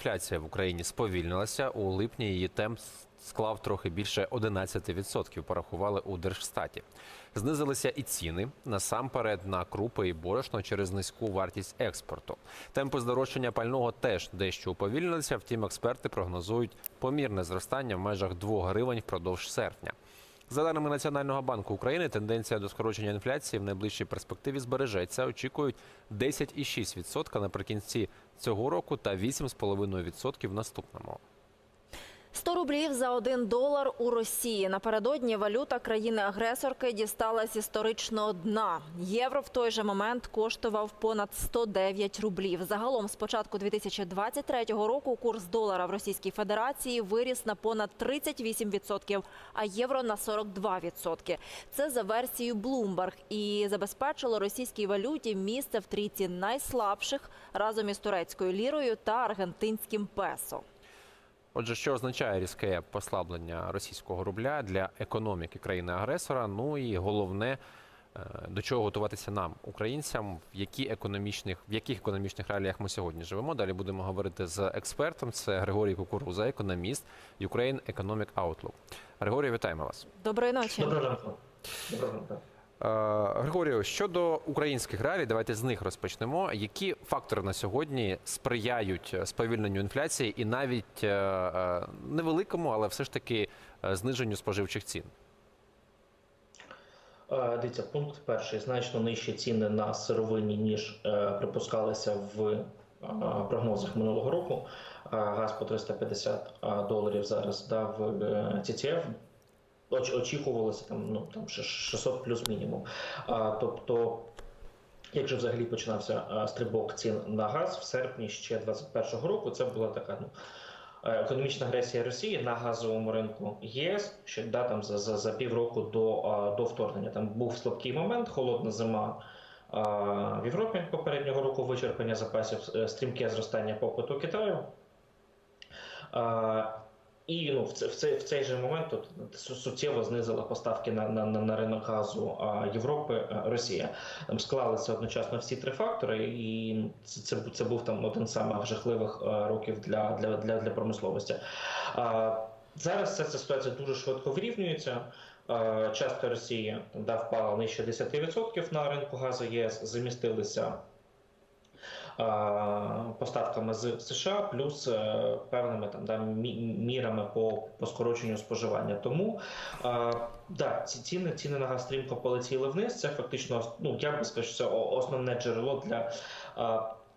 Інфляція в Україні сповільнилася. У липні її темп склав трохи більше 11%, порахували у Держстаті. Знизилися і ціни насамперед на крупи і борошно через низьку вартість експорту. Темпи здорожчання пального теж дещо уповільнилися. Втім, експерти прогнозують помірне зростання в межах 2 гривень впродовж серпня. За даними Національного банку України, тенденція до скорочення інфляції в найближчій перспективі збережеться. Очікують 10,6% наприкінці цього року та 8,5% в наступному. 100 рублів за один долар у Росії. Напередодні валюта країни-агресорки дісталась історичного дна. Євро в той же момент коштував понад 109 рублів. Загалом з початку 2023 року курс долара в Російській Федерації виріс на понад 38%, а євро на 42%. Це за версією Bloomberg і забезпечило російській валюті місце в трійці найслабших разом із турецькою лірою та аргентинським песо. Отже, що означає різке послаблення російського рубля для економіки країни-агресора? Ну і головне, е, до чого готуватися нам, українцям, в які економічних в яких економічних реаліях ми сьогодні живемо. Далі будемо говорити з експертом. Це Григорій Кукуруза, економіст Ukraine Economic Outlook. Григорій, вітаємо вас. Доброї ночі. Доброго ранку. Доброго ранку. Е, Григорію, щодо українських реалій, давайте з них розпочнемо. Які фактори на сьогодні сприяють сповільненню інфляції і навіть е, е, невеликому, але все ж таки е, зниженню споживчих цін? Е, Дивіться, пункт перший. Значно нижчі ціни на сировині, ніж е, припускалися в е, прогнозах минулого року. Е, Газ по 350 доларів зараз дав е. Оч- Очікувалося там, ну, там ще 600 плюс мінімум. А, тобто, як же взагалі починався стрибок цін на газ в серпні ще 2021 року, це була така ну, е, економічна агресія Росії на газовому ринку ЄС, ще да, там, за, за, за півроку до, до вторгнення. Там був слабкий момент, холодна зима. В Європі попереднього року вичерпання запасів, е, стрімке зростання попиту Китаю. І ну, в, це, в, цей, в цей же момент тут суттєво знизила поставки на, на, на, на ринок газу а, Європи а, Росія. Там склалися одночасно всі три фактори, і це, це, це був там один з самих жахливих а, років для, для, для, для промисловості. А, зараз ця, ця ситуація дуже швидко вирівнюється. Частка Росії там, да, впала нижче 10% на ринку газу ЄС, замістилися поставками з США, плюс е, певними там да, мі- мірами по, по скороченню споживання. Тому а, да, ці ціни, ціни на газ стрімко полетіли вниз. Це фактично, ну я би сказав, що це основне джерело для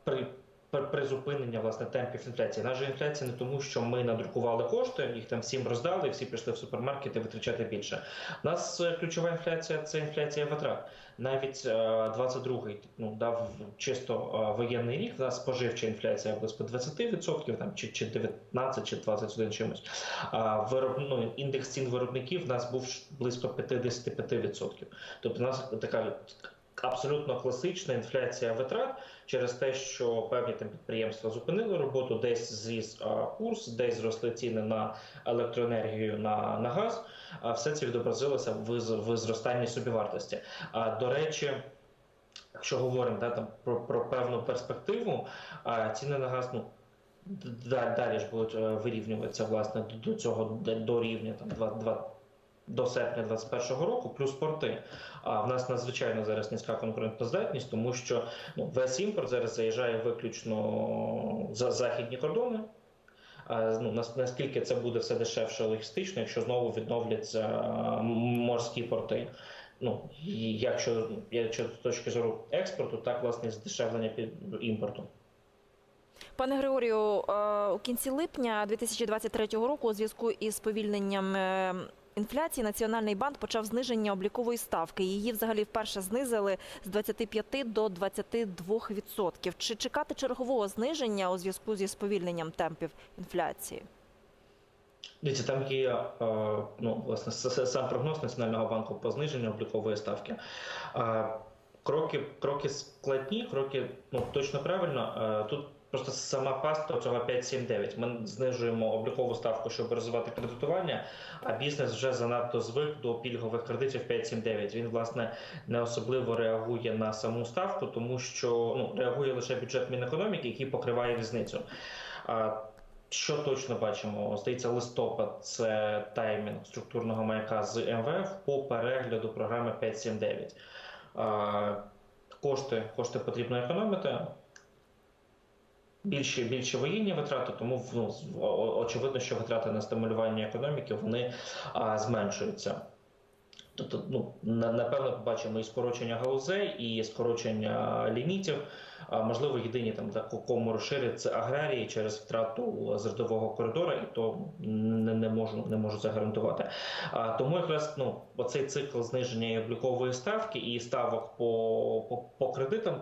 при. При- Призупинення власне темпів інфляції. Наша інфляція не тому, що ми надрукували кошти, їх там всім роздали, всі пішли в супермаркети витрачати більше. У нас е, ключова інфляція це інфляція витрат. Навіть е, 22-й ну, дав чисто е, воєнний рік, в нас споживча інфляція близько 20%, там, чи, чи 19, чи 21 чимось. А вироб, ну, індекс цін виробників в нас був близько 55%. Тобто у нас така абсолютно класична інфляція витрат через те, що певні там підприємства зупинили роботу, десь зріс курс, десь зросли ціни на електроенергію, на, на газ. А все це відобразилося в, в зростанні собівартості. А, до речі, якщо говоримо да, там, про, про певну перспективу, а, ціни на газ ну, далі ж будуть е, вирівнюватися власне до- цього до рівня там, 2, 2, до серпня 2021 року, плюс порти. А в нас надзвичайно зараз низька конкурентоздатність, тому що ну, весь імпорт зараз заїжджає виключно за західні кордони. Ну, наскільки це буде все дешевше логістично, якщо знову відновляться морські порти. Ну, і якщо, якщо з точки зору експорту, так власне здешевлення під імпорту. Пане Григорію, е, у кінці липня 2023 року у зв'язку із повільненням е, інфляції Національний банк почав зниження облікової ставки. Її взагалі вперше знизили з 25 до 22 відсотків. Чи чекати чергового зниження у зв'язку зі сповільненням темпів інфляції? Дивіться, там є е, ну, власне сам прогноз Національного банку по зниженню облікової ставки. Е, Кроки, кроки складні, кроки ну, точно правильно. Е, Тут просто сама паста цього 5-7-9. Ми знижуємо облікову ставку, щоб розвивати кредитування, а бізнес вже занадто звик до пільгових кредитів 5-7-9. Він, власне, не особливо реагує на саму ставку, тому що ну, реагує лише бюджет Мінекономіки, який покриває різницю. Що точно бачимо? Здається, листопад це таймінг структурного маяка з МВФ по перегляду програми 5.7.9. А, Кошти, кошти потрібно економити. Більші, більші воєнні витрати, тому ну, очевидно, що витрати на стимулювання економіки вони а, зменшуються. Тобто, ну, напевно, побачимо і скорочення галузей, і скорочення лімітів. Можливо, єдині там кому розширять це аграрії через втрату зернового коридора, і то не, не можу не можу загарантувати. А, тому якраз ну, оцей цикл зниження облікової ставки і ставок по, по, по кредитам.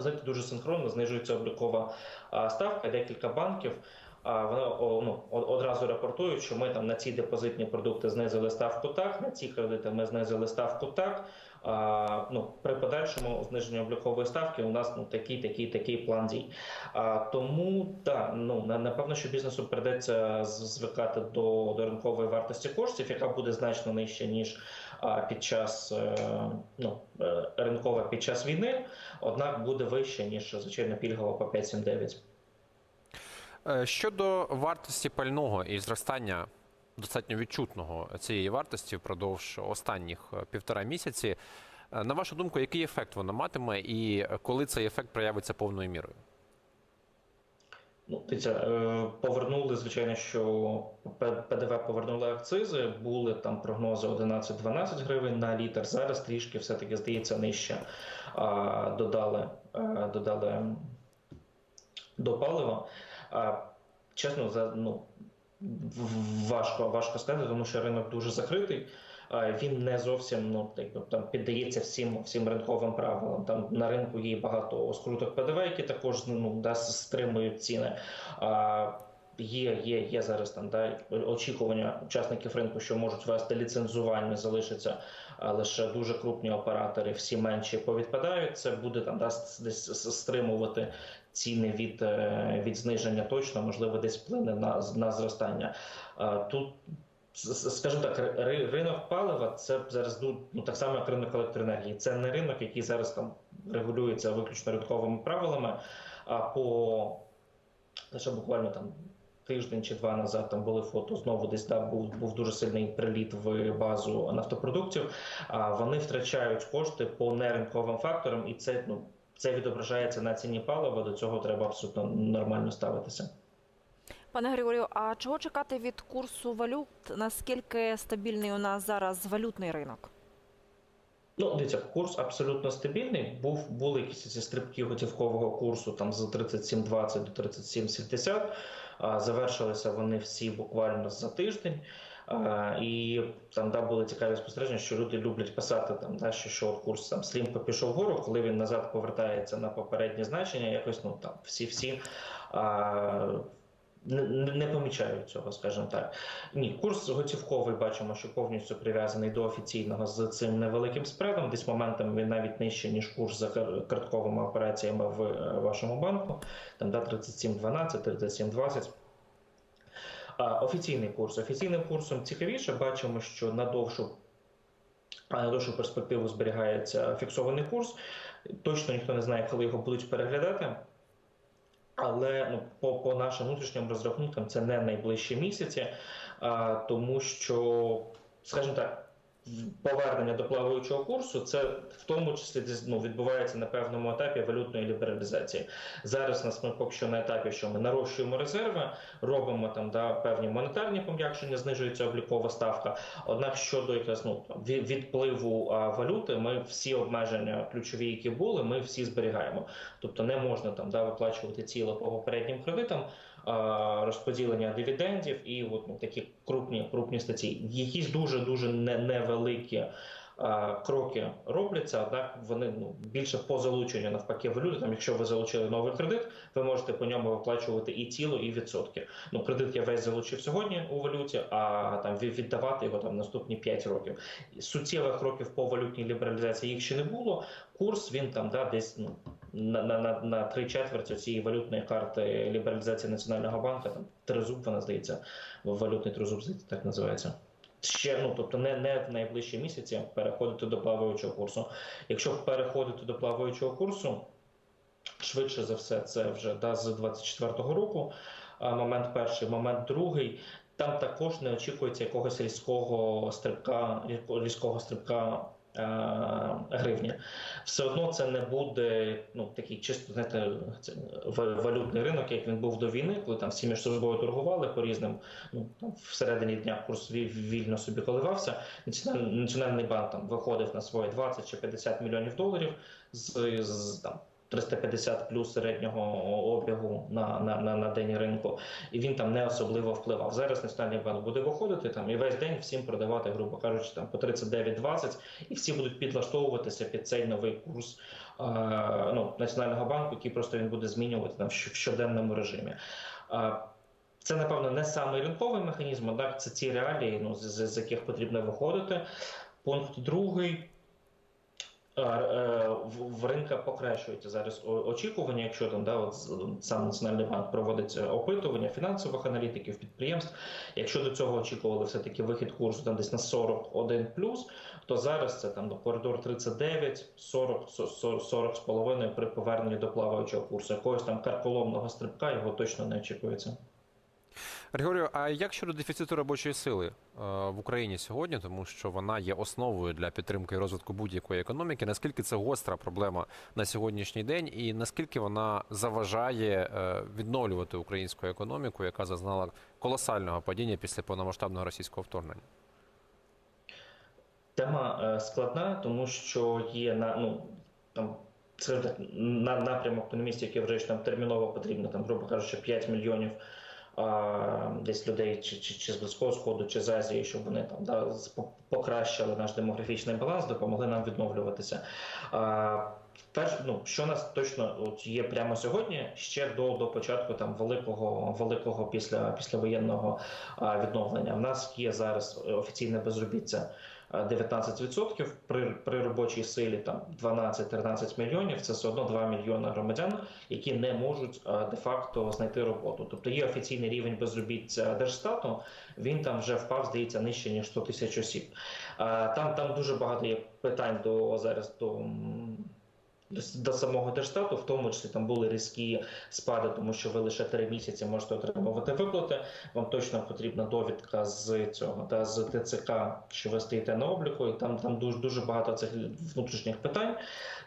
Знаєте, дуже синхронно знижується облікова ставка. Декілька банків вони ну, одразу рапортують, що ми там на ці депозитні продукти знизили ставку так, на ці кредити ми знизили ставку так. А, ну, при подальшому зниженні облікової ставки у нас ну, такий, такий, такий план дій. А, тому так, ну напевно, що бізнесу придеться звикати до, до ринкової вартості коштів, яка буде значно нижча ніж під час е, ну, е, ринкова під час війни, однак буде вища ніж звичайно пільгова по 5.7.9. Е, Щодо вартості пального і зростання достатньо відчутного цієї вартості впродовж останніх півтора місяці, на вашу думку, який ефект вона матиме і коли цей ефект проявиться повною мірою? Ну, е, повернули, звичайно, що ПДВ повернули акцизи, були там прогнози 11-12 гривень на літр. Зараз трішки все-таки здається нижче додали, е, додали до палива. Чесно, за, ну, важко, важко сказати, тому що ринок дуже закритий. Він не зовсім ну, там, піддається всім, всім ринковим правилам. Там на ринку є багато скруток ПДВ, які також ну, да, стримують ціни. Є, є, є зараз там да, очікування учасників ринку, що можуть вести ліцензування, залишаться лише дуже крупні оператори, всі менші повідпадають. Це буде там да, десь стримувати ціни від, е, від зниження точно, можливо, десь вплине на, на зростання. Тут скажімо так, ри- ринок палива це зараз ну, так само, як ринок електроенергії. Це не ринок, який зараз там регулюється виключно ринковими правилами. А по лише буквально там тиждень чи два назад там були фото. Знову десь да, був, був дуже сильний приліт в базу нафтопродуктів. А вони втрачають кошти по неринковим факторам, і це ну. Це відображається на ціні палива. До цього треба абсолютно нормально ставитися. Пане Григорію, а чого чекати від курсу валют? Наскільки стабільний у нас зараз валютний ринок? Ну, дивіться, курс абсолютно стабільний. Був були якісь ці стрибки готівкового курсу там з 37,20 до 37,70. Завершилися вони всі буквально за тиждень. І там да, були цікаві спостереження, що люди люблять писати там, да, що, що курс там стрімко пішов вгору, коли він назад повертається на попереднє значення, якось ну там всі-всі. А, не, помічають цього, скажімо так. Ні, курс готівковий бачимо, що повністю прив'язаний до офіційного з цим невеликим спредом. Десь моментами він навіть нижче, ніж курс за картковими операціями в е, вашому банку. Там да, 37,12, 37,20. А офіційний курс. Офіційним курсом цікавіше бачимо, що на довшу, на довшу перспективу зберігається фіксований курс. Точно ніхто не знає, коли його будуть переглядати. Але ну, по, по нашим внутрішнім розрахункам це не найближчі місяці, а, тому що, скажімо так, повернення до плаваючого курсу це в тому числі ну, відбувається на певному етапі валютної лібералізації. Зараз нас ми поки що на етапі, що ми нарощуємо резерви, робимо там да, певні монетарні пом'якшення, знижується облікова ставка. Однак щодо якраз ну, відпливу а, валюти, ми всі обмеження ключові, які були, ми всі зберігаємо. Тобто не можна там да, виплачувати ціло по попереднім кредитам, розподілення дивідендів і от, ну, такі крупні, крупні статті. Якісь дуже дуже невеликі. Кроки робляться, однак вони ну більше по залученню навпаки валюти. Там, якщо ви залучили новий кредит, ви можете по ньому виплачувати і ціло, і відсотки. Ну, кредит я весь залучив сьогодні у валюті, а там віддавати його там наступні 5 років. Суттєвих кроків по валютній лібералізації їх ще не було. Курс він там да, десь ну, на, на, на, три четверті цієї валютної карти лібералізації Національного банку, там тризуб, вона здається, валютний тризуб, здається, так називається. Ще, ну, тобто не, не в найближчі місяці переходити до плаваючого курсу. Якщо переходити до плаваючого курсу, швидше за все, це вже да, з 24-го року. Момент перший, момент другий. Там також не очікується якогось різкого стрибка, різкого стрибка е, гривні. Все одно це не буде ну, такий чисто знаєте, валютний ринок, як він був до війни, коли там всі між собою торгували по різним. Ну там всередині дня курс ві- вільно собі коливався. Національний банк там виходив на свої 20 чи 50 мільйонів доларів з, з там. 350 плюс середнього обігу на, на, на, на день ринку, і він там не особливо впливав. Зараз Національний банк буде виходити там і весь день всім продавати, грубо кажучи, там по 39-20, і всі будуть підлаштовуватися під цей новий курс е, ну, Національного банку, який просто він буде змінювати там в щоденному режимі. Е, це, напевно, не самий ринковий механізм, однак це ті реалії, ну, з, з з яких потрібно виходити. Пункт другий. В ринка покращується зараз очікування, якщо там да, от сам Національний банк проводить е, опитування фінансових аналітиків, підприємств. Якщо до цього очікували все-таки вихід курсу там десь на 41 то зараз це там до коридор 39, 40, 40, 40 з половиною при поверненні до плаваючого курсу. Якогось там карколомного стрибка його точно не очікується. Григорію, а як щодо дефіциту робочої сили е, в Україні сьогодні, тому що вона є основою для підтримки і розвитку будь-якої економіки? Наскільки це гостра проблема на сьогоднішній день, і наскільки вона заважає е, відновлювати українську економіку, яка зазнала колосального падіння після повномасштабного російського вторгнення? Тема е, складна, тому що є на ну там так, на напрямок економістів, які що там терміново потрібно, там, грубо кажучи, 5 мільйонів десь людей чи, чи, чи з близького сходу, чи з Азії, щоб вони там да, покращили наш демографічний баланс, допомогли нам відновлюватися. Перш, ну, що нас точно от є прямо сьогодні, ще до, до початку там великого великого після післявоєнного а, відновлення. В нас є зараз офіційне безробіття 19%, при, при робочій силі там 12-13 мільйонів. Це все одно 2 мільйони громадян, які не можуть е, де-факто знайти роботу. Тобто є офіційний рівень безробіття Держстату. Він там вже впав, здається, нижче ніж 100 тисяч осіб. Е, Там там дуже багато є питань до зараз до. До, самого Держстату, в тому числі там були різкі спади, тому що ви лише три місяці можете отримувати виплати. Вам точно потрібна довідка з цього та з ТЦК, що ви стоїте на обліку, і там там дуже дуже багато цих внутрішніх питань,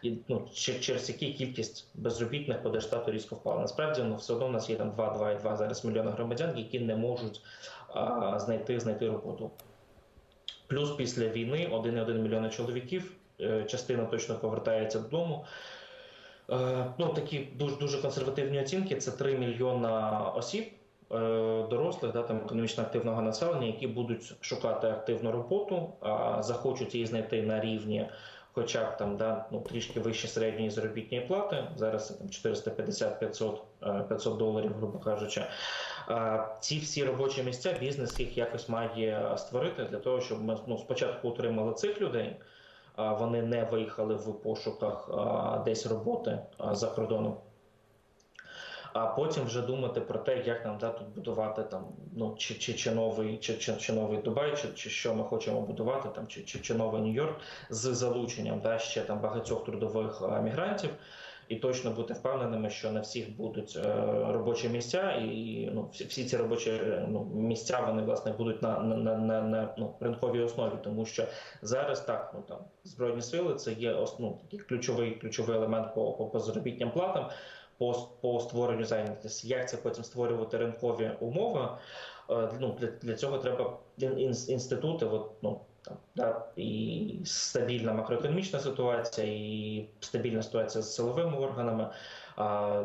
і ну через які кількість безробітних по Держстату різко впала. Насправді ну все одно у нас є там 2-2,2 зараз мільйона громадян, які не можуть а, знайти знайти роботу. Плюс після війни 1,1 мільйона чоловіків, частина точно повертається додому. Е, Ну, такі дуже дуже консервативні оцінки: це 3 мільйона осіб е, дорослих, да, там економічно активного населення, які будуть шукати активну роботу, захочуть її знайти на рівні. Хоча б там да, ну, трішки вище середньої заробітної плати, зараз там 450-500 е, 500 доларів, грубо кажучи. Е, Ці всі робочі місця бізнес їх якось має створити для того, щоб ми ну, спочатку утримали цих людей, вони не виїхали в пошуках десь роботи за кордоном. А потім вже думати про те, як нам да, тут будувати там, ну, чи, чи, чи, новий, чи, чи, чи новий Дубай, чи, чи що ми хочемо будувати, там, чи, чи, чи новий Нью-Йорк з залученням да, ще там багатьох трудових мігрантів. І точно бути впевненими, що на всіх будуть е, робочі місця, і ну, всі, ці робочі ну, місця вони власне будуть на, на, на, на, ну, ринковій основі, тому що зараз так, ну там збройні сили це є ос- ну, ключовий ключовий елемент по, по, по заробітним платам, по, по створенню зайнятості. Як це потім створювати ринкові умови? Е, ну, для, для цього треба ін- ін- інститути, от, ну, да, і стабільна макроекономічна ситуація, і стабільна ситуація з силовими органами. А,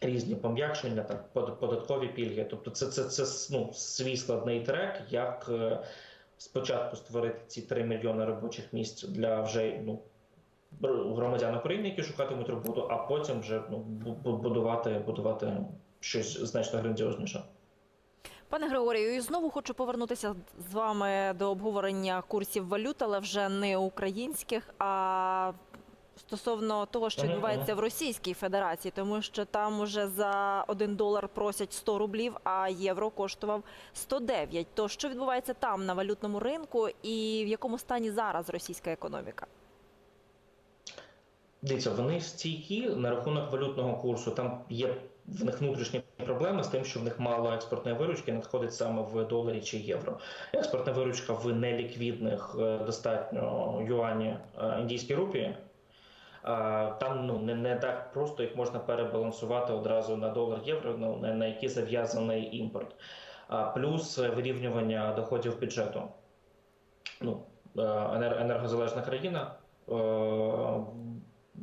Різні пом'якшення, под- податкові пільги. Тобто, це, це, це ну, свій складний трек, як е, спочатку створити ці 3 мільйони робочих місць для вже ну, громадян України, які шукатимуть роботу, а потім вже ну, бу- бу- будувати, будувати щось значно грандіозніше. Пане Григорію, і знову хочу повернутися з вами до обговорення курсів валют, але вже не українських, а стосовно того, що відбувається в Російській Федерації, тому що там уже за один долар просять 100 рублів, а євро коштував 109. То що відбувається там на валютному ринку, і в якому стані зараз російська економіка? Дивіться, вони стійкі на рахунок валютного курсу. Там є в них внутрішні проблеми з тим, що в них мало експортної виручки надходить саме в доларі чи євро. Експортна виручка в неліквідних е, достатньо юані е, індійській рупії. Там ну не, не так просто їх можна перебалансувати одразу на долар євро, ну, на, які зав'язаний імпорт. А, плюс е, вирівнювання доходів бюджету. Ну, е, енергозалежна країна е,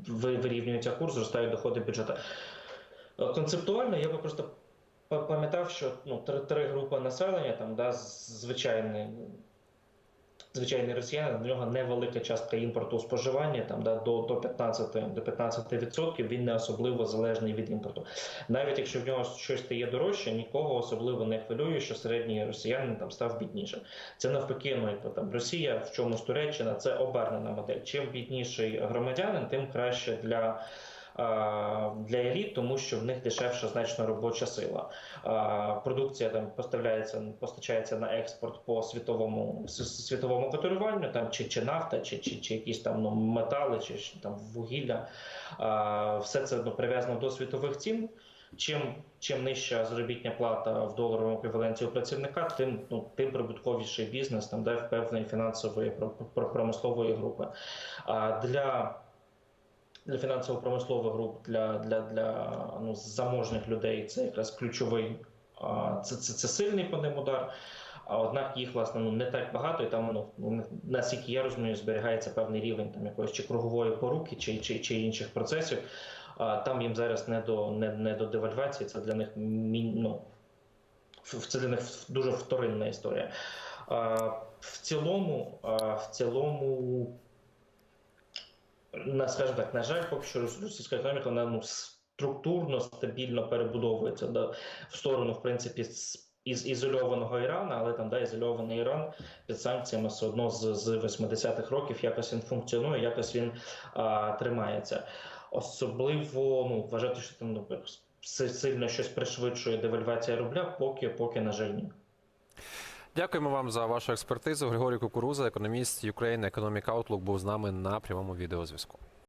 вирівнюється курс, зростають доходи бюджету. Е, Концептуально я би просто пам'ятав, що ну, три, три групи населення, там, да, звичайний, звичайний росіянин, в нього невелика частка імпорту споживання, там, да, до, до 15%, до 15% він не особливо залежний від імпорту. Навіть якщо в нього щось стає дорожче, нікого особливо не хвилює, що середній росіянин там став бідніше. Це навпаки, ну, якби, там, Росія, в чомусь Туреччина, це обернена модель. Чим бідніший громадянин, тим краще для для еліт, тому що в них дешевша значно робоча сила. Продукція там поставляється, постачається на експорт по світовому світовому котируванню, там чи, чи нафта, чи, чи, чи якісь там ну, метали, чи там вугілля. Все це ну, прив'язано до світових цін. Чим, чим нижча заробітня плата в доларовому еквіваленті у працівника, тим ну тим прибутковіший бізнес там де в певної фінансової про- про- промислової групи. А для для фінансово-промислових груп, для, для, для ну, заможних людей це якраз ключовий, це, це, це сильний по ним удар. А однак їх власне ну не так багато, і там ну наскільки я розумію, зберігається певний рівень там якоїсь чи кругової поруки, чи, чи, чи інших процесів. А, там їм зараз не до не, не до девальвації. Це для них ну, це для них дуже вторинна історія. А, в цілому, а, в цілому на скажімо так, на жаль, поки що російська економіка вона ну, структурно стабільно перебудовується да, в сторону, в принципі, із ізольованого Ірану, але там да, ізольований Іран під санкціями все одно з, з 80-х років якось він функціонує, якось він а, тримається. Особливо ну, вважати, що там ну, сильно щось пришвидшує девальвація рубля, поки, поки на жаль, ні. Дякуємо вам за вашу експертизу. Григорій Кукуруза, економіст Ukraine Economic Outlook, був з нами на прямому відеозв'язку.